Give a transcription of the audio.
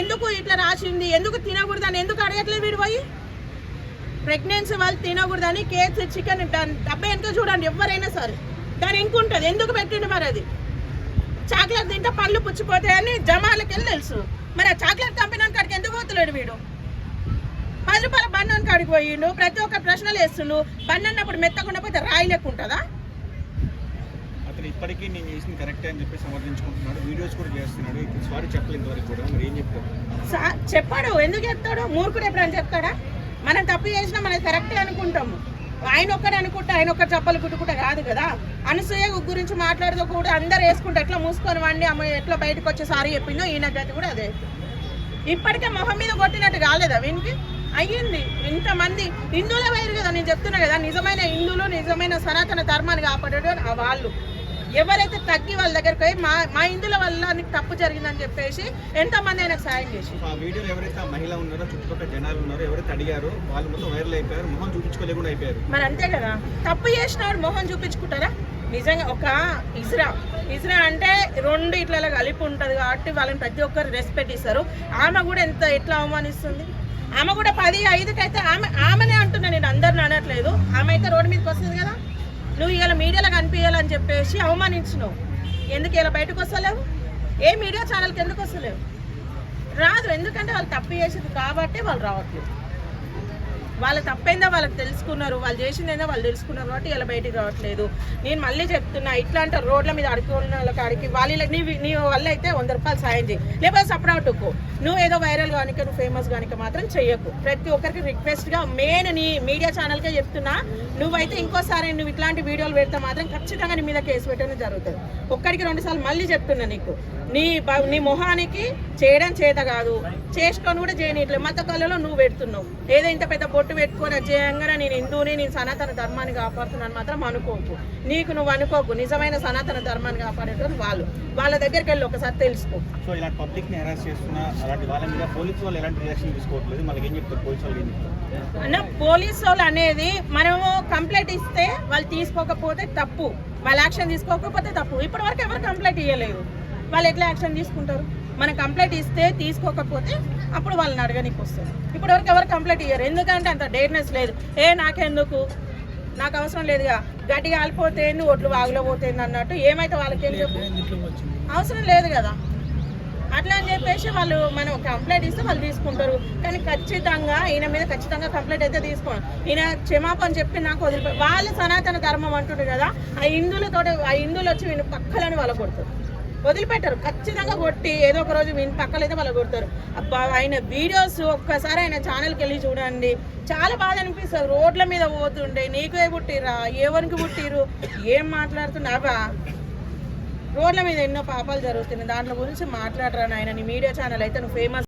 ఎందుకు ఇట్లా రాసింది? ఎందుకు తినకూడదని? ఎందుకు అడగట్లేదు వీడు పోయి? ప్రెగ్నెన్సీ వాళ్ళు తినకూడదని కేక్ చికెన్ డబ్బా వెనుక చూడండి ఎవరైనా సరే. దాని ఇంకుంటుంది ఎందుకు పెట్టిండు మరి అది? చాక్లెట్ తింటే పళ్ళు పుచ్చిపోతాయని జమాలకి వెళ్ళి తెలుసు. మరి ఆ చాక్లెట్ కంపెనీ కాడికి ఎందుకు పోతలేడు వీడు? పది రూపాయల బండి కాడికి పోయిండు. ప్రతి ఒక్క ప్రశ్నలు వేస్తుండు. బండి అన్నప్పుడు మెత్తకుండా పోతే రాయి లెక్క ఉంటుందా? అతను ఇప్పటికీ నేను చేసింది కరెక్టే అని చెప్పి సమర్థించుకుంటున్నాడు. వీడియోస్ కూడా చేస్తున్నాడు. ఇప్పుడు సారీ చెప్పలేదు వరకు కూడా. మరి ఏం చెప్తాడు చెప్పాడు. ఎందుకు చెప్తాడు? మూర్ఖుడు ఎప్పుడైనా చెప్తాడా? మనం తప్పు చేసినా మనం కరెక్టే అనుకుంటాము. ఆయన ఒక్కడే అనుకుంటే ఆయన ఒక్కరు చెప్పలు కుట్టుకుంటే కాదు కదా. అనసూయ గురించి మాట్లాడుతూ కూడా అందరు వేసుకుంటే ఎట్లా మూసుకొని వండి అమ్మ ఎట్లా బయటకు వచ్చి సారీ చెప్పిందో ఈయన గతి కూడా అదే. ఇప్పటికే మొహం మీద కొట్టినట్టు కాలేదా వీనికి? అయ్యింది. ఇంతమంది హిందువుల వైరు కదా. నేను చెప్తున్నా కదా నిజమైన హిందువులు నిజమైన సనాతన ధర్మాన్ని కాపాడేటోడు ఆ వాళ్ళు. ఎవరైతే తగ్గి వాళ్ళ దగ్గరికి పోయి మా మా హిందువుల వల్ల నీకు తప్పు జరిగిందని చెప్పేసి ఎంతమంది ఆయనకు సాయం చేసి. ఆ వీడియోలో ఎవరైతే ఆ మహిళ ఉన్నారో చుట్టుపక్కల జనాలు ఉన్నారో ఎవరైతే అడిగారో వాళ్ళు మొత్తం వైరల్ అయిపోయారు మొహం చూపించుకోలేకుండా అయిపోయారు. మరి అంతే కదా? తప్పు చేసినవాడు మొహం చూపించుకుంటారా? నిజంగా ఒక ఇజ్రా ఇజ్రా అంటే రెండు ఇట్లా కలిపి ఉంటుంది కాబట్టి వాళ్ళని ప్రతి ఒక్కరు రెస్పెక్ట్ ఇస్తారు. ఆమె కూడా ఎంత ఎట్లా అవమానిస్తుంది? ఆమె కూడా పది ఐదుకి అయితే ఆమె ఆమెనే అంటున్నా నేను అందరిని అనట్లేదు. ఆమె అయితే రోడ్డు మీదకి వస్తుంది కదా? నువ్వు ఇలా మీడియాలో కనిపించాలని చెప్పేసి అవమానించినావు. ఎందుకు ఇలా బయటకు వస్తలేవు? ఏ మీడియా ఛానల్కి ఎందుకు వస్తలేవు? రాదు ఎందుకంటే వాళ్ళు తప్పు చేసేది కాబట్టి వాళ్ళు రావట్లేదు. వాళ్ళ తప్పైందో వాళ్ళకి తెలుసుకున్నారు వాళ్ళు చేసిందేదో వాళ్ళు తెలుసుకున్నారు కాబట్టి ఇలా బయటికి రావట్లేదు. నేను మళ్ళీ చెప్తున్నా ఇట్లాంటి రోడ్ల మీద అడుకున్న వాళ్ళకి అడిగి వాళ్ళ నీ నీ వల్ల అయితే వంద రూపాయలు సాయం చేయి. లేకపోతే సపరాటుకు నువ్వు ఏదో వైరల్ కానిక నువ్వు ఫేమస్ కానిక మాత్రం చెయ్యకు. ప్రతి ఒక్కరికి రిక్వెస్ట్గా మెయిన్ నీ మీడియా ఛానల్కే చెప్తున్నా నువ్వైతే ఇంకోసారి నువ్వు ఇట్లాంటి వీడియోలు పెడితే మాత్రం ఖచ్చితంగా నీ మీద కేసు పెట్టడం జరుగుతుంది. ఒక్కడికి రెండుసార్లు మళ్ళీ చెప్తున్నా నీకు. నీ నీ మొహానికి చేయడం చేత కాదు. చేసుకొని కూడా చేయనీయట్లేదు. మత కళలో నువ్వు పెడుతున్నావు. ఏదో ఇంత పెద్ద బొట్టు పెట్టుకొని చేయంగానే నేను హిందువుని నేను సనాతన ధర్మాన్ని కాపాడుతున్నాను మాత్రం అనుకోకు. నీకు నువ్వు అనుకోకు. నిజమైన సనాతన ధర్మాన్ని కాపాడేటోళ్ళు వాళ్ళు. వాళ్ళ దగ్గరికి వెళ్ళి ఒకసారి తెలుసుకో. సో ఇలాంటి పబ్లిక్ని హెరాస్ చేస్తున్న అలాంటి వాళ్ళ మీద పోలీసు వాళ్ళు ఎలాంటి రియాక్షన్ తీసుకోవట్లేదు? మనకి ఏం చెప్తారు? పోలీసు వాళ్ళు ఏం అన్న పోలీసు వాళ్ళు అనేది మనము కంప్లైంట్ ఇస్తే వాళ్ళు తీసుకోకపోతే తప్పు. వాళ్ళు యాక్షన్ తీసుకోకపోతే తప్పు. ఇప్పటి వరకు ఎవరు కంప్లైంట్ ఇవ్వలేదు వాళ్ళు ఎట్లా యాక్షన్ తీసుకుంటారు? మనం కంప్లైంట్ ఇస్తే తీసుకోకపోతే అప్పుడు వాళ్ళని అడగనికి వస్తుంది. ఇప్పటి వరకు ఎవరు కంప్లైంట్ ఇయ్యరు. ఎందుకంటే అంత డేర్నెస్ లేదు. ఏ నాకెందుకు? నాకు అవసరం లేదుగా. గడ్డి కాలిపోతే ఒడ్లు వాగులో పోతుంది అన్నట్టు. ఏమైతే వాళ్ళకి ఏం చెప్పు? అవసరం లేదు కదా. అట్లా అని చెప్పేసి వాళ్ళు మనం కంప్లైంట్ ఇస్తే వాళ్ళు తీసుకుంటారు. కానీ ఖచ్చితంగా ఈయన మీద ఖచ్చితంగా కంప్లైంట్ అయితే తీసుకోండి ఈయన క్షమాపణ చెప్పి నాకు వదిలిపోయి వాళ్ళ సనాతన ధర్మం అంటుండ్రు కదా ఆ హిందువులతో ఆ హిందువులు వచ్చి వీళ్ళు పక్కలని వాళ్ళ కొడతారు. వదిలిపెట్టారు. ఖచ్చితంగా కొట్టి ఏదో ఒక రోజు వీని పక్కలైతే వాళ్ళు కొడతారు. అబ్బా ఆయన వీడియోస్ ఒక్కసారి ఆయన ఛానల్కి వెళ్ళి చూడండి. చాలా బాధ అనిపిస్తుంది. రోడ్ల మీద పోతుండే. నీకే పుట్టిరా ఎవరికి పుట్టిరు ఏం మాట్లాడుతున్నావా రోడ్ల మీద ఎన్నో పాపాలు జరుగుతున్నాయి. దాంట్లో గురించి మాట్లాడరా నాయన? నీ మీడియా ఛానల్ అయితే నువ్వు ఫేమస్